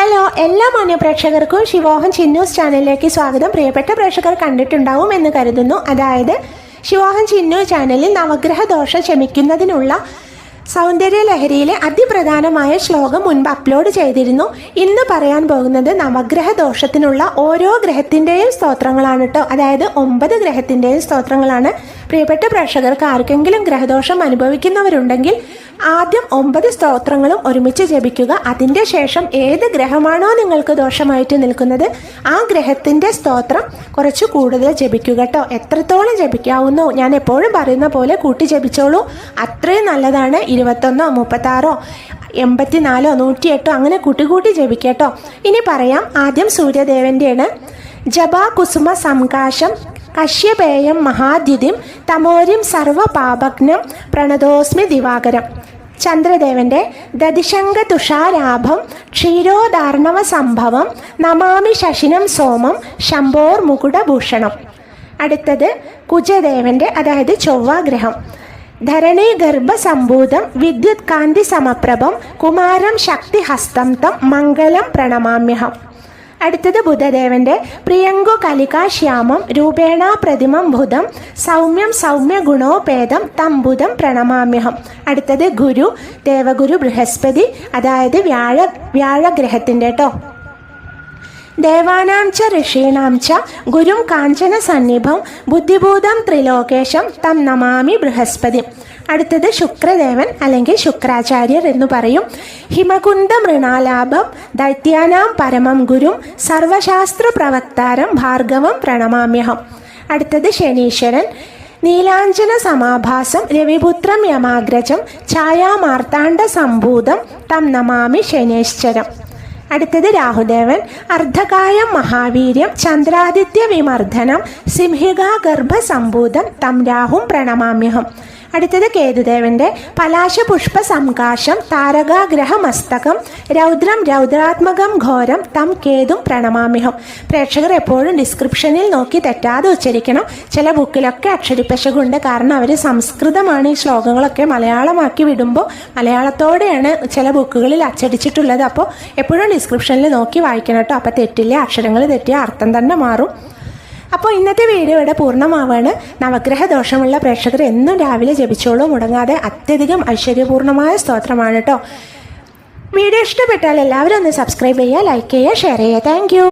Hello എല്ലാ മാന്യ പ്രേക്ഷകർക്കും ശിവോഹൻ ചിന്നൂസ് ചാനലിലേക്ക് സ്വാഗതം. പ്രിയപ്പെട്ട പ്രേക്ഷകർ കണ്ടിട്ടുണ്ടാവും എന്ന് കരുതുന്നു. അതായത് ശിവോഹൻ ചിന്നു ചാനലിൽ നവഗ്രഹ ദോഷം ക്ഷമിക്കുന്നതിനുള്ള സൗന്ദര്യ ലഹരിയിലെ അതിപ്രധാനമായ ശ്ലോകം മുൻപ് അപ്ലോഡ് ചെയ്തിരുന്നു. ഇന്ന് പറയാൻ പോകുന്നത് നവഗ്രഹ ദോഷത്തിനുള്ള ഓരോ ഗ്രഹത്തിന്റെയും സ്തോത്രങ്ങളാണ് കേട്ടോ അതായത് ഒമ്പത് ഗ്രഹത്തിന്റെയും സ്തോത്രങ്ങളാണ്. പ്രിയപ്പെട്ട പ്രേക്ഷകർക്ക് ആർക്കെങ്കിലും ഗ്രഹദോഷം അനുഭവിക്കുന്നവരുണ്ടെങ്കിൽ ആദ്യം ഒമ്പത് സ്തോത്രങ്ങളും ഒരുമിച്ച് ജപിക്കുക. അതിന്റെ ശേഷം ഏത് ഗ്രഹമാണോ നിങ്ങൾക്ക് ദോഷമായിട്ട് നിൽക്കുന്നത് ആ ഗ്രഹത്തിന്റെ സ്തോത്രം കുറച്ച് കൂടുതൽ ജപിക്കുക കേട്ടോ. എത്രത്തോളം ജപിക്കാവുന്നോ? ഞാൻ എപ്പോഴും പറയുന്ന പോലെ കൂട്ടി ജപിച്ചോളൂ. അത്രയും നല്ലതാണ് ഇരുപത്തൊന്നോ മുപ്പത്താറോ എൺപത്തിനാലോ നൂറ്റിയെട്ടോ അങ്ങനെ കൂട്ടി കൂട്ടി ജപിക്കട്ടോ ഇനി പറയാം ആദ്യം സൂര്യദേവന്റെയാണ് ജപാ കുസുമ സംകാശം കശ്യപേയം മഹാദ്യുതിം തമോരിം സർവപാപഗ്നം പ്രണതോസ്മി ദിവാകരം. ചന്ദ്രദേവന്റെ ദതിശങ്ക തുഷാരാഭം ക്ഷീരോദാർണവ സംഭവം നമാമി ശശിനം സോമം ശംഭോർ മുകുടഭൂഷണം. അടുത്തത് കുജദേവന്റെ അതായത് ചൊവ്വാഗ്രഹം. ധരണി ഗർഭസംഭൂതം വിദ്യുത് കാന്തി സമപ്രഭം കുമാരം ശക്തിഹസ്തം തം മംഗളം പ്രണമാമ്യഹം. അടുത്തത് ബുധദേവന്റെ പ്രിയങ്കു കലികാശ്യാമം രൂപേണ പ്രതിമം ബുധം സൗമ്യം സൗമ്യ ഗുണോപേതം തം ബുധം പ്രണമാമ്യഹം. അടുത്തത് ഗുരു ദേവഗുരു ബൃഹസ്പതി അതായത് വ്യാഴ വ്യാഴഗ്രഹത്തിന്റെ കേട്ടോ ഋഷീണാം ച ഗുരും കാഞ്ചന സന്നിഭം ബുദ്ധിഭൂതം ത്രിലോകേശം തം നമാമി ബൃഹസ്പതി. അടുത്തത് ശുക്രദേവൻ അല്ലെങ്കിൽ ശുക്രാചാര്യർ എന്ന് പറയും. ഹിമകുന്ദ മൃണാലാഭം ദൈത്യാനാം പരമം ഗുരും സർവശാസ്ത്ര പ്രവക്താരം ഭാർഗവം പ്രണമാമ്യഹം. അടുത്തത് ശനീശ്വരൻ. നീലാഞ്ജന സമാഭാസം രവിപുത്രം യമാഗ്രജം ഛായാമാർത്താണ്ഡ സംഭൂതം തം നമാമി ശനേശ്വരം. അടുത്തത് രാഹുദേവൻ. അർദ്ധകായം മഹാവീര്യം ചന്ദ്രാദിത്യ വിമർദ്ദനം സിംഹികാഗർഭസംഭൂതം തം രാഹും പ്രണമാമ്യഹം. അടുത്തത് കേതുദേവന്റെ പലാശപുഷ്പ സംകാശം താരകാഗ്രഹ മസ്തകം രൗദ്രം രൗദ്രാത്മകം ഘോരം തം കേതും പ്രണമാമിഹം പ്രേക്ഷകർ എപ്പോഴും ഡിസ്ക്രിപ്ഷനിൽ നോക്കി തെറ്റാതെ ഉച്ചരിക്കണം. ചില ബുക്കിലൊക്കെ അക്ഷരിപ്പശകുണ്ട്. കാരണം അവർ സംസ്കൃതമാണ് ഈ ശ്ലോകങ്ങളൊക്കെ മലയാളമാക്കി വിടുമ്പോൾ മലയാളത്തോടെയാണ് ചില ബുക്കുകളിൽ അച്ചടിച്ചിട്ടുള്ളത്. അപ്പോൾ എപ്പോഴും ഡിസ്ക്രിപ്ഷനിൽ നോക്കി വായിക്കണം കേട്ടോ. അപ്പോൾ തെറ്റില്ല അക്ഷരങ്ങൾ തെറ്റിയ അർത്ഥം തന്നെ മാറും. അപ്പോൾ ഇന്നത്തെ വീഡിയോ ഇവിടെ പൂർണമാവാണ്. നവഗ്രഹ ദോഷമുള്ള പ്രേക്ഷകർ എന്നും രാവിലെ ജപിച്ചോളൂ. മുടങ്ങാതെ അത്യധികം ഐശ്വര്യപൂർണമായ സ്തോത്രമാണ് കേട്ടോ വീഡിയോ ഇഷ്ടപ്പെട്ടാൽ എല്ലാവരും ഒന്ന് സബ്സ്ക്രൈബ് ചെയ്യുക ലൈക്ക് ചെയ്യുക ഷെയർ ചെയ്യുക. താങ്ക്